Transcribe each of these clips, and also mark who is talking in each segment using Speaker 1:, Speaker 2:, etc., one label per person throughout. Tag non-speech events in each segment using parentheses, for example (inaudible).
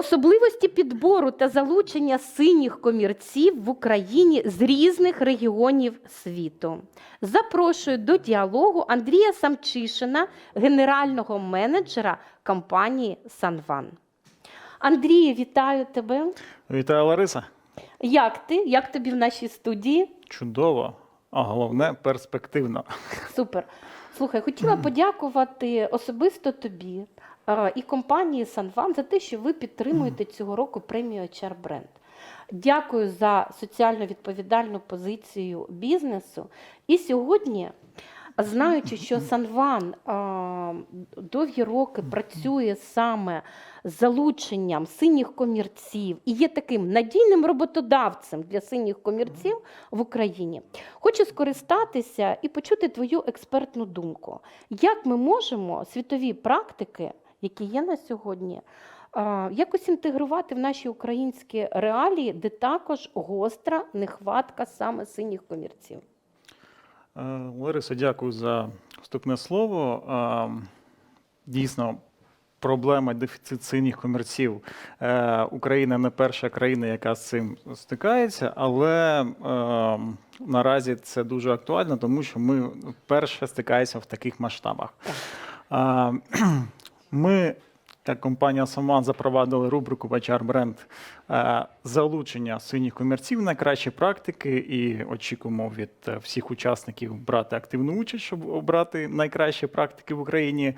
Speaker 1: Особливості підбору та залучення синіх комірців в Україні з різних регіонів світу. Запрошую до діалогу Андрія Самчишина, генерального менеджера компанії Санван. Андрію, вітаю тебе.
Speaker 2: Вітаю, Лариса.
Speaker 1: Як ти? Як тобі в нашій студії?
Speaker 2: Чудово, а головне перспективно.
Speaker 1: Супер. Слухай, хотіла (clears throat) подякувати особисто тобі і компанії Санван за те, що ви підтримуєте цього року премію HR Brand. Дякую за соціально відповідальну позицію бізнесу. І сьогодні, знаючи, що Санван е, довгі роки працює саме з залученням синіх комірців і є таким надійним роботодавцем для синіх комірців в Україні, хочу скористатися і почути твою експертну думку. Як ми можемо світові практики, які є на сьогодні, якось інтегрувати в наші українські реалії, де також гостра нехватка саме синіх комірців?
Speaker 2: Е, Лариса, дякую за вступне слово. Дійсно, проблема дефіцит синіх комірців. Е, Україна не перша країна, яка з цим стикається, але е, наразі це дуже актуально, тому що ми вперше стикаємося в таких масштабах. Ми, як компанія Саман, запровадили рубрику HR Brand е, залучення синіх комірців на кращі практики і очікуємо від е, всіх учасників брати активну участь, щоб обрати найкращі практики в Україні.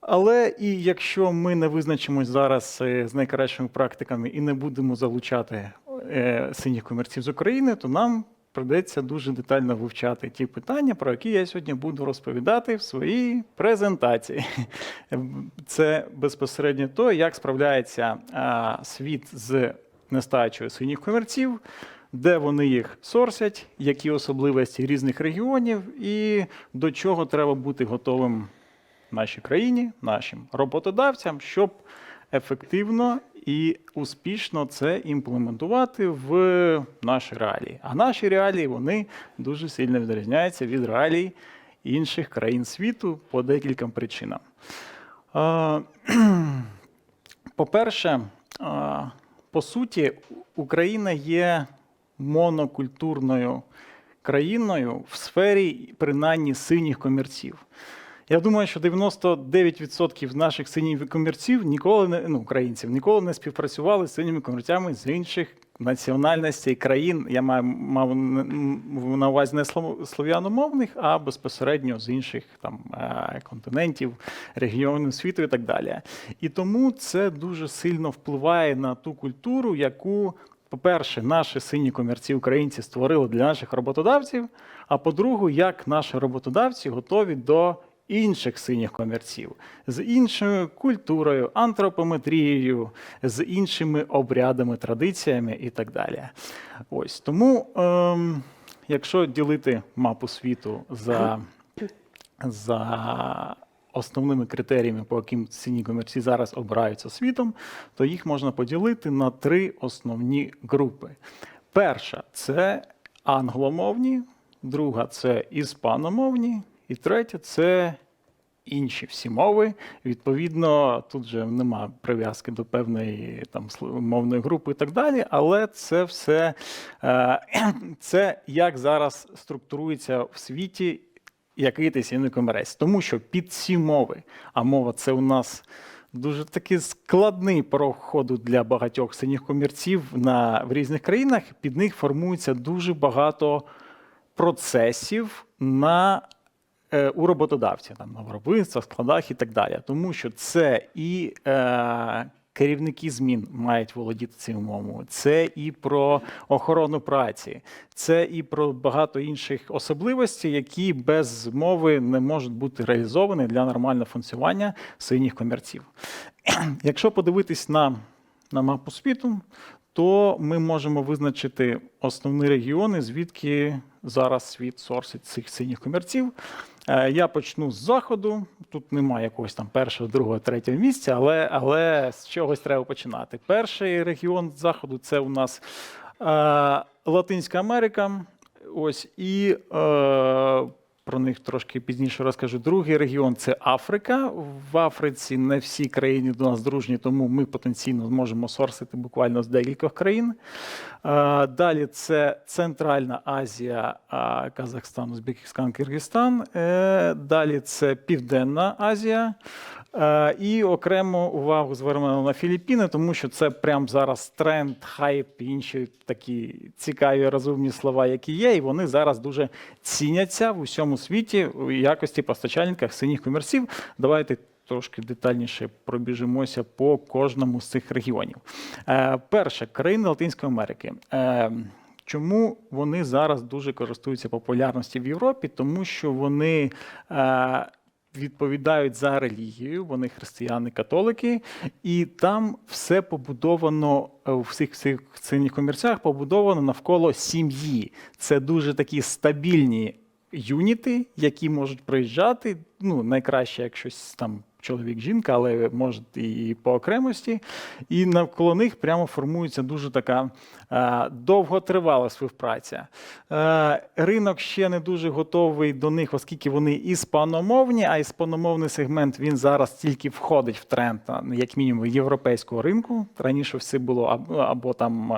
Speaker 2: Але і якщо ми не визначимось зараз е, з найкращими практиками і не будемо залучати синіх комірців з України, то нам придеться дуже детально вивчати ті питання, про які я сьогодні буду розповідати в своїй презентації. (laughs) Це безпосередньо то, як справляється світ з нестачею синіх комірців, де вони їх сорсять, які особливості різних регіонів, і до чого треба бути готовим нашій країні, нашим роботодавцям, щоб ефективно і успішно це імплементувати в наші реалії. А наші реалії вони дуже сильно відрізняються від реалій інших країн світу по декільком причинам. (clears throat) По-перше, по суті, Україна є монокультурною країною в сфері принаймні синіх комірців. Я думаю, що 99% наших синіх комірців ніколи не ну, українців ніколи не співпрацювали з синіми комірцями з інших національностей країн. Я маю мав на увазі не слов'яномовних, а безпосередньо з інших там е, континентів, регіонів світу і так далі. І тому це дуже сильно впливає на ту культуру, яку. По-перше, наші сині комірці українці створили для наших роботодавців. А по-друге, як наші роботодавці готові до інших синіх комірців з іншою культурою, антропометрією, з іншими обрядами, традиціями і так далі. Ось тому, ем, якщо ділити мапу світу за, за основними критеріями, по яким сині комірці зараз обираються світом, то їх можна поділити на три основні групи. Перша це англомовні, друга це іспаномовні, і третя це інші всі мови. Відповідно, тут же нема прив'язки до певної там мовної групи і так далі, але це все е, (clears throat) це як зараз структурується в світі який ти сильний комерець. Тому що під ці мови, а мова це у нас дуже такий складний проходу для багатьох синіх комірців на, в різних країнах, під них формується дуже багато процесів на у роботодавця, там на виробництвах, складах і так далі. Тому що це і е, керівники змін мають володіти цим мовою, це і про охорону праці, це і про багато інших особливостей, які без мови не можуть бути реалізовані для нормального функціонування синіх комірців. (clears throat) Якщо подивитись на, на мапу світу, то ми можемо визначити основні регіони, звідки зараз світ сорсить цих синіх комірців. Е, Я почну з заходу. Тут немає якогось там першого, другого, третього місця, але, але з чогось треба починати. Перший регіон заходу це у нас е, Латинська Америка. Ось і е, про них трошки пізніше розкажу. Другий регіон це Африка. В Африці не всі країни до нас дружні, тому ми потенційно зможемо сорсити буквально з декількох країн. Далі це Центральна Азія, Казахстан, Узбекистан, Киргизстан. Е, Далі це Південна Азія. Е, І окремо увагу звернемо на Філіппіни, тому що це прямо зараз тренд, хайп, інші такі цікаві розумні слова, які є, і вони зараз дуже ціняться в усьому світі у якості постачальника синіх комірців. Давайте трошки детальніше пробіжимося по кожному з цих регіонів. Е, Перше, країни Латинської Америки. Е, Чому вони зараз дуже користуються популярністю в Європі? Тому що вони відповідають за релігію, вони християни, католики, і там все побудовано е, у всіх цих синіх комірцях побудовано навколо сім'ї. Це дуже такі стабільні юніти, які можуть приїжджати. Ну, найкраще, як щось там чоловік, жінка, але може і по окремості. І навколо них прямо формується дуже така е, довготривала співпраця. Е, ринок ще не дуже готовий до них, оскільки вони іспаномовні, а іспаномовний сегмент він зараз тільки входить в тренд, як мінімум, європейського ринку. Раніше все було або, або там.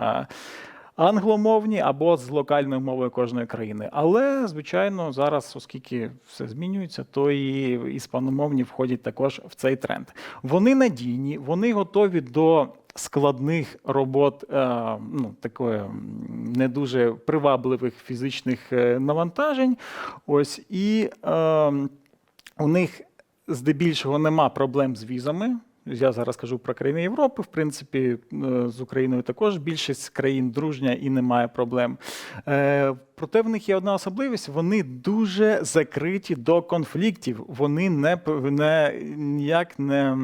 Speaker 2: Англомовні або з локальною мовою кожної країни. Але, звичайно, зараз, оскільки все змінюється, то і іспаномовні входять також в цей тренд. Вони надійні, вони готові до складних робот, е, ну, такої не дуже привабливих фізичних е, навантажень. Ось і е, у них здебільшого нема проблем з візами. Я зараз кажу про країни Європи. В принципі, е, з Україною також більшість країн дружня і немає проблем. Е, Проте в них є одна особливість: вони дуже закриті до конфліктів. Вони не, не ніяк не.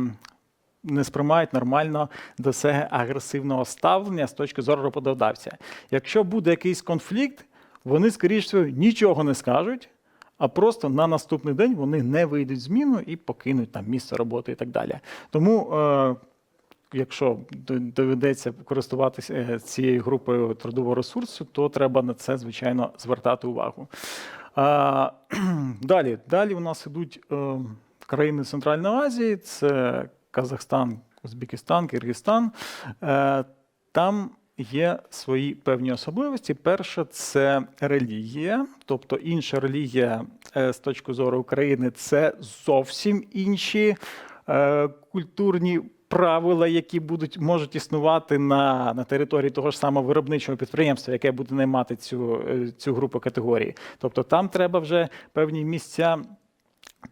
Speaker 2: Не сприймають нормально до себе агресивного ставлення з точки зору роботодавця. Якщо буде якийсь конфлікт, вони, скоріш всього, нічого не скажуть, а просто на наступний день вони не вийдуть зміну і покинуть там місце роботи і так далі. Тому, е, якщо доведеться користуватися е, цією групою трудового ресурсу, то треба на це, звичайно, звертати увагу. (clears throat) Далі, далі у нас ідуть е, країни Центральної Азії, це Казахстан, Узбекистан, Киргизстан. Е, там є свої певні особливості. Перше це релігія, тобто інша релігія е, з точки зору України це зовсім інші е, культурні. Правила, які будуть можуть існувати на, на території того ж самого виробничого підприємства, яке буде наймати цю, е, цю групу категорій. Тобто там треба вже певні місця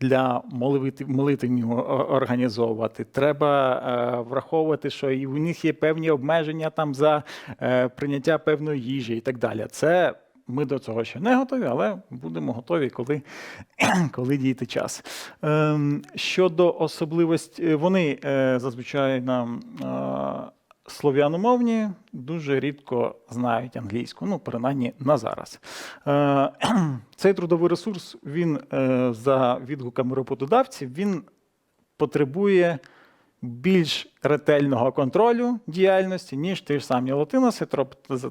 Speaker 2: для молитв, молитвів організовувати. Треба е, враховувати, що і у них є певні обмеження там за е, прийняття певної їжі і так далі. Це ми до цього ще не готові, але будемо готові, коли, (clears throat) коли дійде час. Ем, щодо особливості, вони е, зазвичай нам. Слов'яномовні дуже рідко знають англійську, ну принаймні на зараз. Е, (clears throat) Цей трудовий ресурс він е, за відгуками роботодавців він потребує більш ретельного контролю діяльності, ніж ті ж самі латиноси.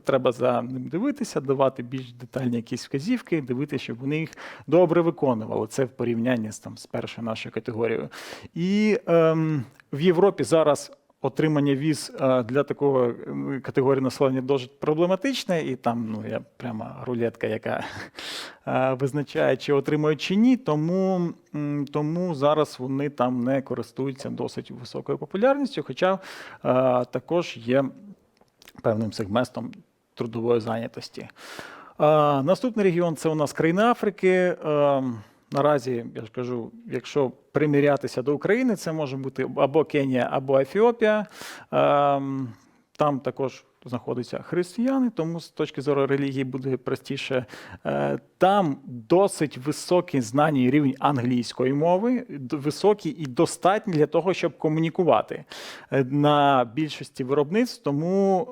Speaker 2: Треба за ним дивитися, давати більш детальні якісь вказівки, дивитися, щоб вони їх добре виконували. Це в порівнянні з там з першою нашою категорією. І ем, в Європі зараз. Отримання віз е, для такого е, категорії населення досить проблематичне, і там ну я прямо рулетка, яка (laughs) е, визначає, чи отримують чи ні. Тому, тому зараз вони там не користуються досить високою популярністю, хоча також є певним сегментом трудової зайнятості. Наступний регіон це у нас країни Африки. Наразі я ж кажу, якщо примірятися до України, це може бути або Кенія, або Ефіопія. Ем, Там також знаходяться християни, тому з точки зору релігії буде простіше. Е, Там досить високі знання і рівень англійської мови, високі і достатні для того, щоб комунікувати е, на більшості виробництв. Тому.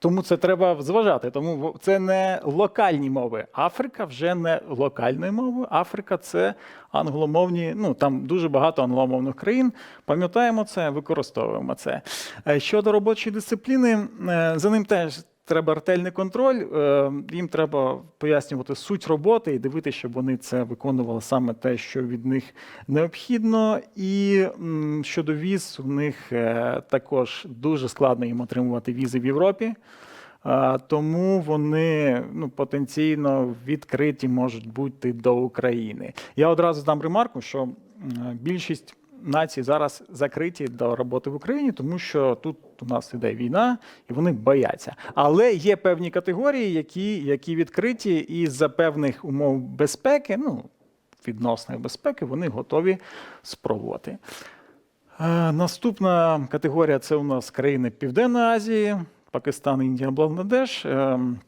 Speaker 2: Тому це треба зважати. Тому це не локальні мови. Африка вже не локальною мовою. Африка це англомовні. Ну там дуже багато англомовних країн. Пам'ятаємо це, використовуємо це. Е, Щодо робочої дисципліни, е, за ним теж треба ретельний контроль, е, їм треба пояснювати суть роботи і дивитися, щоб вони це виконували саме те, що від них необхідно. І щодо віз, у них е, також дуже складно їм отримувати візи в Європі. Тому вони ну, потенційно відкриті можуть бути до України. Я одразу дам ремарку, що більшість націй зараз закриті до роботи в Україні, тому що тут у нас іде війна, і вони бояться. Але є певні категорії, які, які відкриті, і за певних умов безпеки, ну відносної безпеки, вони готові спробувати. Е, Наступна категорія це у нас країни Південної Азії, Пакистан, Індія, Бангладеш. Ем,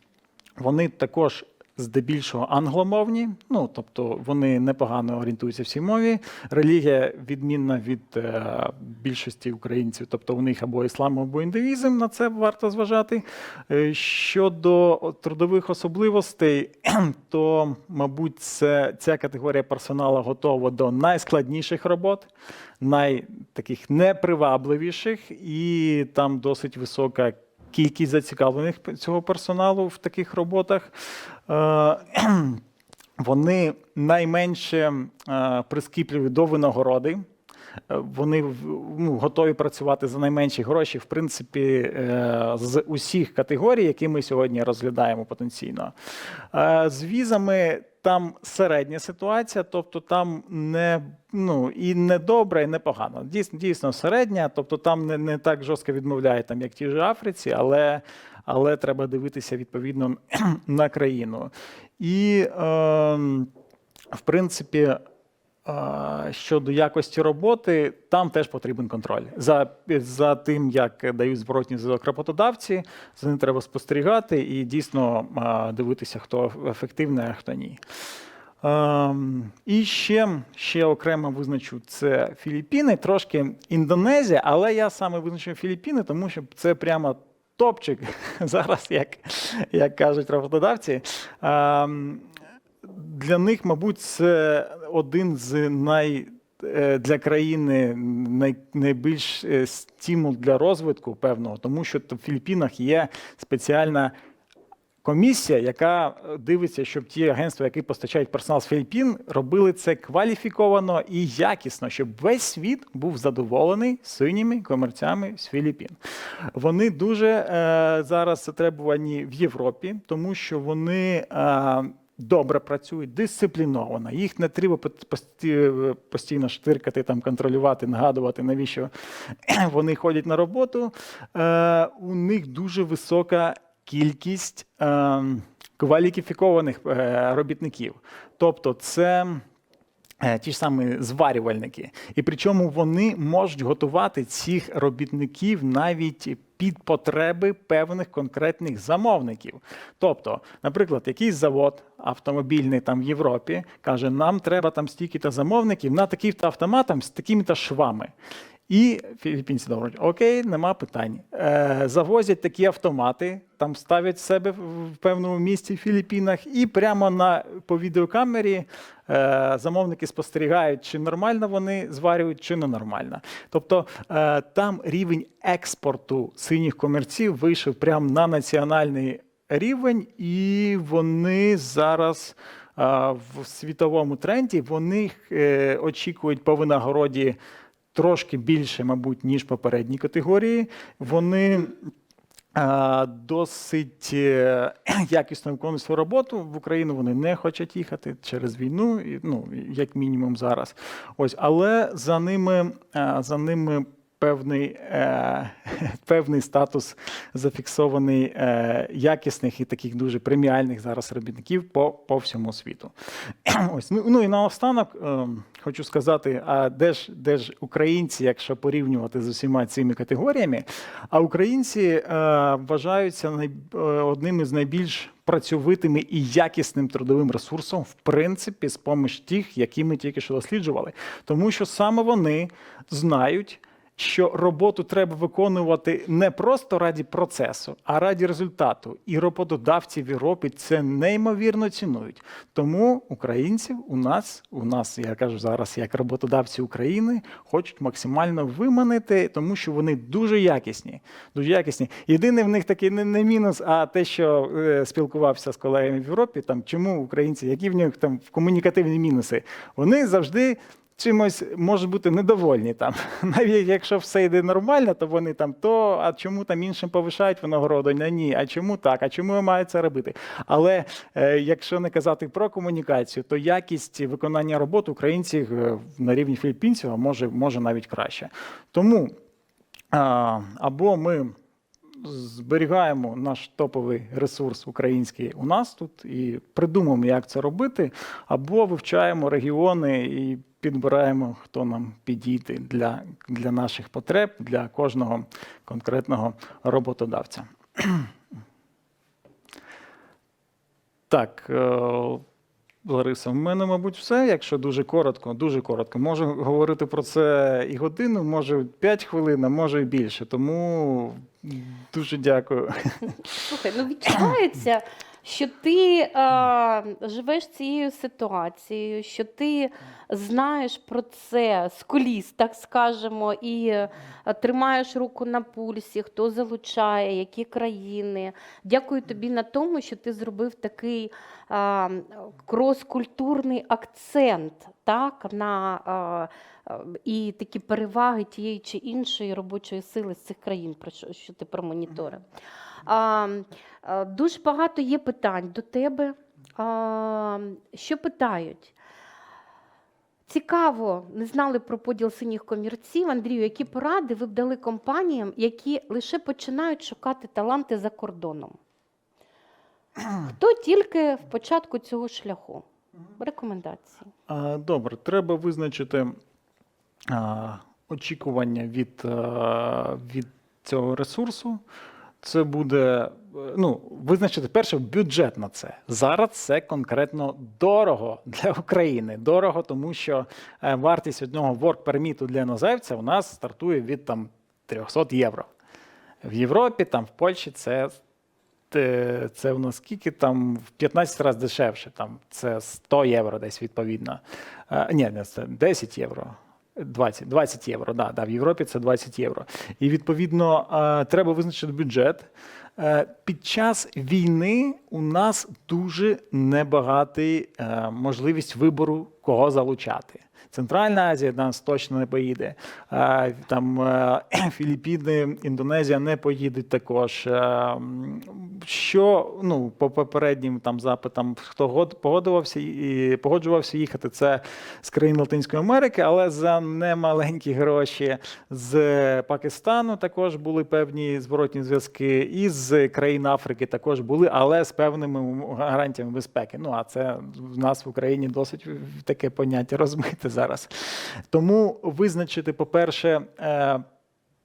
Speaker 2: Вони також здебільшого англомовні, ну тобто вони непогано орієнтуються в цій мові. Релігія відмінна від е, більшості українців, тобто у них або іслам, або індуїзм. На це варто зважати. Е, Щодо трудових особливостей, (clears throat) то, мабуть, це, ця категорія персоналу готова до найскладніших робот, най таких непривабливіших, і там досить висока кількість зацікавлених цього персоналу в таких роботах. Е, (clears throat) Вони найменше е, прискіпливі до винагороди. Е, Вони ну, готові працювати за найменші гроші, в принципі, з усіх категорій, які ми сьогодні розглядаємо потенційно. З візами там середня ситуація, тобто там не ну і не добре, і не погано. Дійсно, дійсно середня, тобто там не, не так жорстко відмовляють, там, як ті ж Африці, але, але треба дивитися відповідно (clears throat) на країну. І е, в принципі. Щодо якості роботи, там теж потрібен контроль. За, за тим, як дають зворотні зв'язок роботодавці, за ним треба спостерігати і дійсно дивитися, хто ефективний, а хто ні. Ем, і ще, ще окремо визначу це Філіппіни, трошки Індонезія, але я саме визначив Філіппіни, тому що це прямо топчик (laughs) зараз, як, як кажуть роботодавці. Ем, для них, мабуть, це один з най е, для країни най, найбільш е, стимул для розвитку певного, тому що в Філіппінах є спеціальна комісія, яка е, дивиться, щоб ті агентства, які постачають персонал з Філіппін, робили це кваліфіковано і якісно, щоб весь світ був задоволений синіми комерцями з Філіппін. Вони дуже е, зараз затребувані в Європі, тому що вони. Е, Добре працюють, дисципліновано. Їх не треба постійно штиркати, там, контролювати, нагадувати, навіщо (clears throat) вони ходять на роботу. Е, у них дуже висока кількість е, кваліфікованих робітників. Тобто, це ті ж самі зварювальники. І причому вони можуть готувати цих робітників навіть під потреби певних конкретних замовників. Тобто, наприклад, якийсь завод автомобільний там в Європі каже, нам треба там стільки-то замовників на таких-то автоматам з такими-то швами. І філіппінці говорять, окей, нема питань. Е, завозять такі автомати, там ставлять себе в певному місці в Філіппінах, і прямо на по відеокамері е, замовники спостерігають, чи нормально вони зварюють, чи ненормально. Тобто е, там рівень експорту синіх комерців вийшов прямо на національний рівень, і вони зараз. а, В світовому тренді вони е, очікують по винагороді трошки більше, мабуть, ніж попередні категорії. Вони досить е, (clears throat) якісно виконують свою роботу. В Україну вони не хочуть їхати через війну, ну, як мінімум зараз. Ось, але за ними, за ними певний, е, (laughs) певний статус зафіксований е, якісних і таких дуже преміальних зараз робітників по, по всьому світу. (clears throat) Ось, ну, ну і наостанок е, хочу сказати, а де ж, де ж українці, якщо порівнювати з усіма цими категоріями, а українці е, вважаються най, е, одним із найбільш працьовитими і якісним трудовим ресурсом, в принципі, з поміж тих, які ми тільки що досліджували. Тому що саме вони знають. Що роботу треба виконувати не просто раді процесу, а раді результату. І роботодавці в Європі це неймовірно цінують. Тому українців у нас, у нас, я кажу зараз, як роботодавці України, хочуть максимально виманити, тому що вони дуже якісні. Дуже якісні. Єдиний в них такий не, не мінус, а те, що е, спілкувався з колегами в Європі, там чому українці, які в них там комунікативні мінуси, вони завжди чимось можуть бути недовольні там. (laughs) Навіть якщо все йде нормально, то вони там то, а чому там іншим повишають винагороду? Ні, а чому так? А чому я це робити? Але е, якщо не казати про комунікацію, то якість виконання роботи українців е, на рівні філіппінців може, може навіть краще. Тому або ми зберігаємо наш топовий ресурс український у нас тут і придумаємо, як це робити, або вивчаємо регіони і підбираємо, хто нам підійде для, для наших потреб, для кожного конкретного роботодавця. (clears throat) Так, е, Лариса, в мене, мабуть, все. Якщо дуже коротко, дуже коротко. Можу говорити про це і годину, може 5 хвилин, а може і більше. Тому дуже дякую.
Speaker 1: Слухай, ну відчувається, що ти е, живеш цією ситуацією, що ти знаєш про це з коліс, так скажемо, і тримаєш руку на пульсі, хто залучає, які країни. Дякую тобі на тому, що ти зробив такий е, крос-культурний акцент так, на е, і такі переваги тієї чи іншої робочої сили з цих країн, про що, що ти промоніторив. А, а, дуже багато є питань до тебе. А, що питають? Цікаво, не знали про поділ синіх комірців. Андрію, які поради ви б дали компаніям, які лише починають шукати таланти за кордоном? Хто тільки в початку цього шляху? Рекомендації.
Speaker 2: Добре, треба визначити очікування від, від цього ресурсу. Це буде е, ну, визначити перше бюджет на це. Зараз це конкретно дорого для України. Дорого, тому що е, вартість одного permit для іноземця у нас стартує від там 300 євро. В Європі, там в Польщі це це у нас скільки там в 15 разів дешевше. Там це 100 євро десь відповідно. Е, ні, не це 10 євро. 20, 20 євро, да, да, в Європі це 20 євро. І відповідно е, треба визначити бюджет. Е, Під час війни у нас дуже небагатий е, можливість вибору, кого залучати. Центральна Азія нас точно не поїде. Там е, (clears throat) Філіппіни, Індонезія не поїдуть також. Е, Що ну, по попереднім там запитам, хто погодувався і погоджувався їхати, це з країн Латинської Америки, але за немаленькі гроші з Пакистану також були певні зворотні зв'язки, і з країн Африки також були, але з певними гарантіями безпеки. Ну а це в нас в Україні досить таке поняття розмите зараз. Тому визначити, по-перше, е,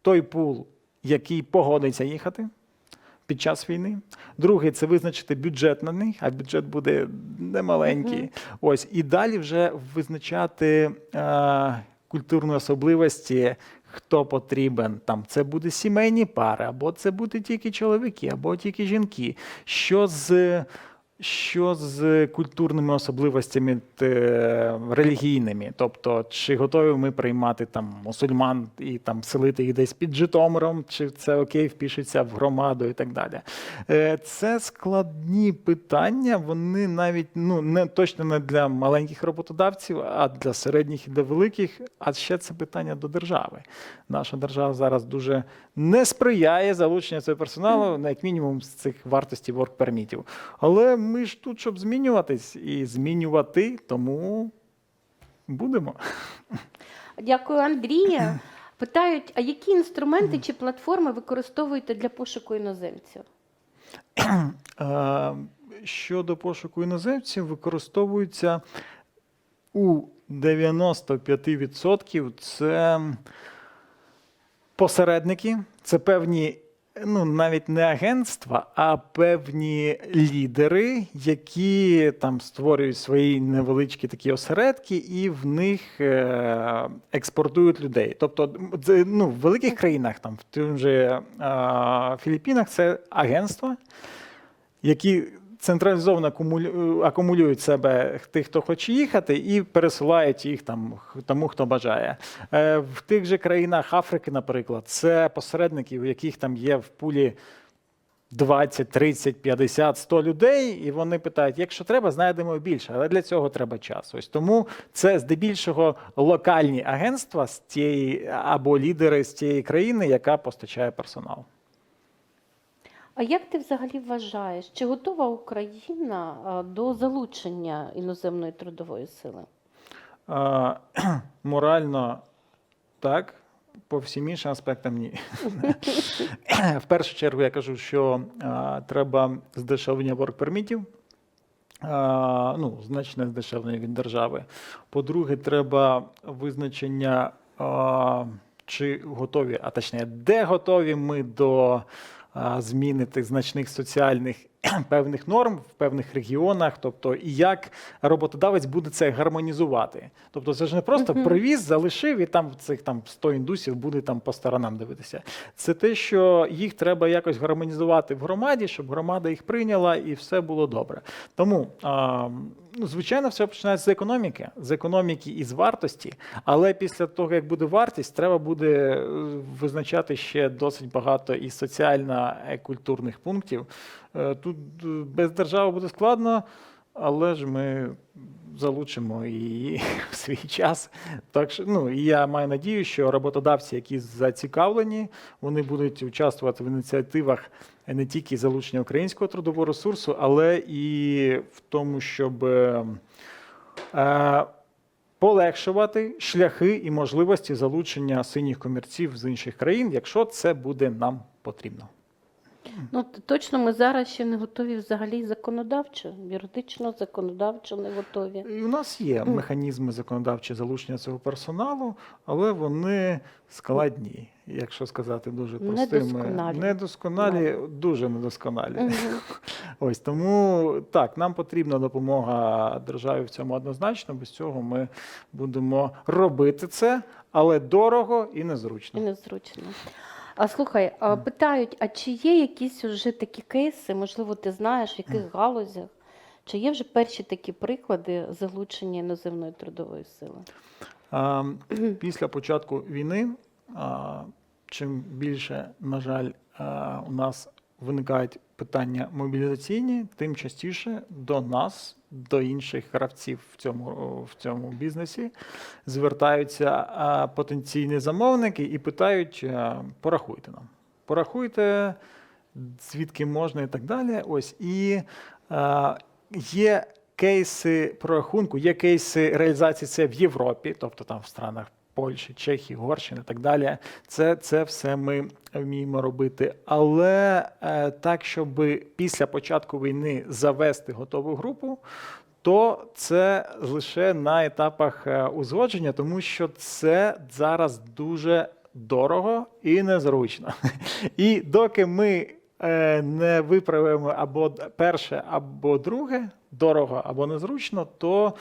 Speaker 2: той пул, який погодиться їхати. Під час війни. Другий це визначити бюджет на них, а бюджет буде немаленький.
Speaker 1: Мгм.
Speaker 2: Ось і далі вже визначати е, культурні особливості, хто потрібен. Там це буде сімейні пари, або це буде тільки чоловіки, або тільки жінки. Що з що з культурними особливостями е, релігійними? Тобто, чи готові ми приймати там мусульман і там селити їх десь під Житомиром, чи це окей, впишеться в громаду і так далі? Е, Це складні питання. Вони навіть ну не точно не для маленьких роботодавців, а для середніх і для великих. А ще це питання до держави. Наша держава зараз дуже не сприяє залученню цього персоналу, на як мінімум з цих вартості ворк-пермітів. Але ми ж тут, щоб змінюватись і змінювати, тому будемо.
Speaker 1: Дякую, Андрія. Питають, а які інструменти чи платформи використовуєте для пошуку іноземців?
Speaker 2: Е, Щодо пошуку іноземців, використовуються у 95% це посередники, це певні ну, навіть не агентства, а певні лідери, які там створюють свої невеличкі такі осередки, і в них е, експортують людей. Тобто, ну, в великих країнах, там в тим же Філіппінах, це агентства, які централізовано акумулю- акумулюють себе тих, хто хоче їхати, і пересилають їх там тому, хто бажає. Е, В тих же країнах Африки, наприклад, це посередники, у яких там є в пулі 20, 30, 50, 100 людей, і вони питають: якщо треба, знайдемо більше, але для цього треба час. Ось тому це здебільшого локальні агентства з тієї або лідери з тієї країни, яка постачає персонал.
Speaker 1: А як ти взагалі вважаєш, чи готова Україна до залучення іноземної трудової сили?
Speaker 2: Е, (clears throat) Морально так, по всім іншим аспектам ні. (clears throat) В першу чергу я кажу, що е, треба здешевлення ворк-пермітів. Ну, значне здешевлення від держави. По-друге, треба визначення, е, чи готові, а точніше, де готові ми до зміни тих значних соціальних (clears throat) певних норм в певних регіонах, тобто і як роботодавець буде це гармонізувати. Тобто це ж не просто привіз, залишив і там цих там 100 індусів буде там по сторонам дивитися. Це те, що їх треба якось гармонізувати в громаді, щоб громада їх прийняла і все було добре. Тому а, ну, звичайно, все починається з економіки, з економіки і з вартості. Але після того, як буде вартість, треба буде е, визначати ще досить багато і соціально культурних пунктів. Е, Тут е, без держави буде складно, але ж ми залучимо її (laughs) в свій час. Так що, ну, я маю надію, що роботодавці, які зацікавлені, вони будуть участвувати в ініціативах не тільки залучення українського трудового ресурсу, але і в тому, щоб е, е, полегшувати шляхи і можливості залучення синіх комірців з інших країн, якщо це буде нам потрібно.
Speaker 1: Ну, точно ми зараз ще не готові взагалі законодавчо, юридично, законодавчо не готові.
Speaker 2: І у нас є механізми законодавчі залучення цього персоналу, але вони складні, якщо сказати дуже простими.
Speaker 1: Недосконалі.
Speaker 2: Недосконалі, дуже недосконалі. (laughs) Ось тому так, нам потрібна допомога державі в цьому однозначно. Без цього ми будемо робити це, але дорого і
Speaker 1: І
Speaker 2: незручно.
Speaker 1: А слухай, а, питають, а чи є якісь вже такі кейси, можливо, ти знаєш, в яких галузях? Чи є вже перші такі приклади залучення іноземної трудової сили?
Speaker 2: А, після початку війни, а, чим більше, на жаль, а, у нас виникають питання мобілізаційні, тим частіше до нас, до інших гравців в цьому, в цьому бізнесі, звертаються потенційні замовники і питають: порахуйте нам. Порахуйте, звідки можна і так далі. Ось і є кейси прорахунку, є кейси реалізації це в Європі, тобто там в странах Польщі, Чехії, Угорщини і так далі. Це, це все ми вміємо робити. Але е, так, щоб після початку війни завести готову групу. То це лише на етапах е, узгодження, тому що це зараз дуже дорого і незручно. (laughs) І доки ми не виправимо або перше, або друге, дорого або незручно, то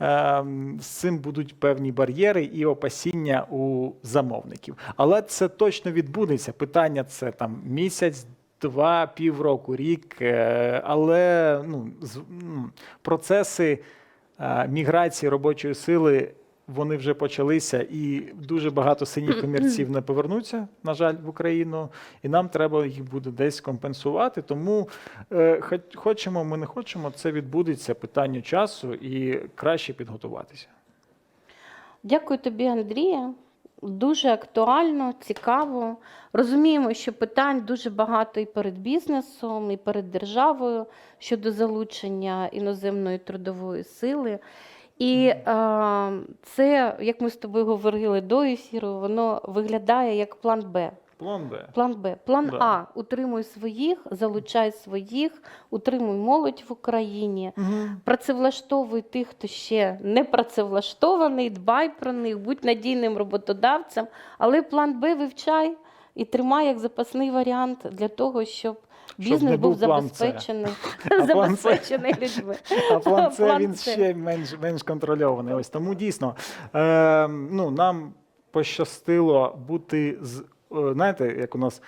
Speaker 2: е, з цим будуть певні бар'єри і опасіння у замовників. Але це точно відбудеться. Питання це там місяць. Два, півроку, рік, е, але ну, процеси е, міграції робочої сили вони вже почалися, і дуже багато синіх комірців не повернуться, на жаль, в Україну, і нам треба їх буде десь компенсувати. Тому е, хочемо, ми не хочемо, це відбудеться питання часу і краще підготуватися.
Speaker 1: Дякую тобі, Андрія. Дуже актуально, цікаво. Розуміємо, що питань дуже багато і перед бізнесом, і перед державою щодо залучення іноземної трудової сили. І е, це, як ми з тобою говорили до ефіру, воно виглядає як план Б.
Speaker 2: План Б.
Speaker 1: План Б. План
Speaker 2: Да.
Speaker 1: А. Утримуй своїх, залучай своїх, утримуй молодь в Україні. Працевлаштовуй тих, хто ще не працевлаштований, дбай про них, будь надійним роботодавцем. Але план Б вивчай, і тримай як запасний варіант для того, Щоб бізнес був забезпечений, забезпечений людьми.
Speaker 2: А план
Speaker 1: це
Speaker 2: він ще менш, менш контрольований. Ось тому дійсно е, ну, нам пощастило бути з е, знаєте, як у нас.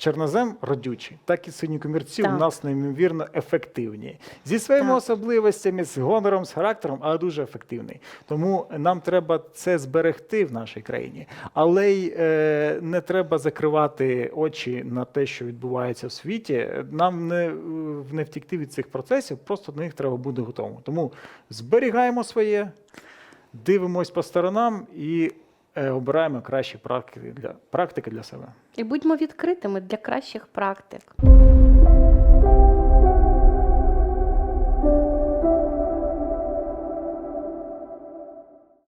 Speaker 2: Чорнозем родючий, так і сині комірці у нас неймовірно ефективні. Зі своїми
Speaker 1: Так.
Speaker 2: особливостями, з гонором, з характером, але дуже ефективний. Тому нам треба це зберегти в нашій країні. Але й е, не треба закривати очі на те, що відбувається в світі. Нам не, не втікти від цих процесів, просто до них треба бути готовим. Тому зберігаємо своє, дивимось по сторонам і обираємо кращі практики для, практики для себе.
Speaker 1: І будьмо відкритими для кращих практик.